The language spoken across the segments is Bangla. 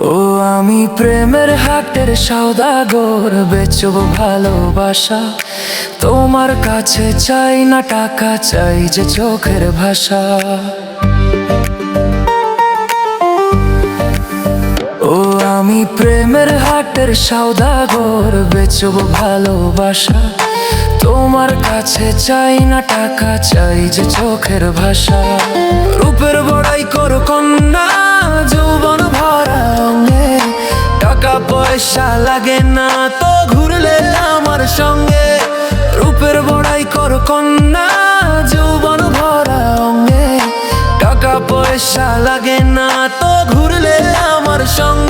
ও আমি প্রেমের হাটের সৌদাগর, বেচব ভালোবাসা। তোমার কাছে চাই না টাকা, চাই যে চোখের ভাষা। আমি প্রেমের হাটের সৌদাগর বেচব ভালোবাসা। তোমার কাছে চাই না টাকা, চাই যে চোখের ভাষা। রূপের বড়াই করো কন্যা, যৌবন ভরা টাকা পয়সা লাগে না তো ঘুরলে আমার সঙ্গে। রূপের বড়াই করো কন্যা, যৌবন ভরা অঙ্গে টাকা পয়সা লাগে না তো ঘুরলে আমার সঙ্গে।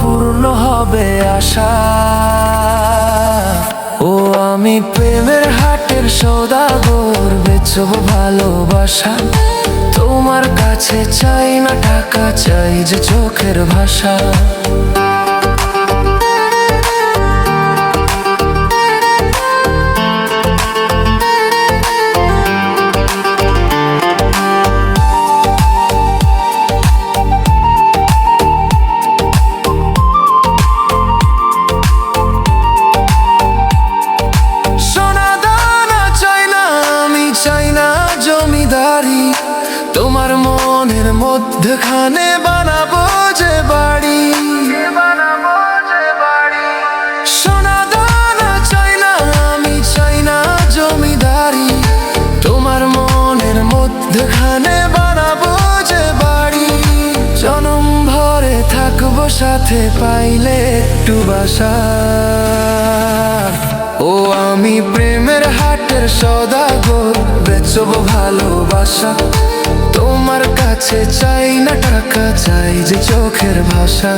পূর্ণ হবে আশা। ও আমি প্রেমের হাটের সৌদাগর, বেচব ভালোবাসা। তোমার কাছে চাই না, টাকা চাই যে চোখের ভাষা। মধ্যখানে বানাবো যে বাড়ি। সোনা দানা আমি চাই জমিদারি। তোমার মনের মধ্যখানে বানাবো যে বাড়ি। জনম ভরে থাকব সাথে, পাইলে একটু বাসা। ও, আমি প্রেমের হাটের সদাগর, বেচব ভালোবাসা। তোমার কাছে চাই না টাকা চাই যে চোখের ভাষা।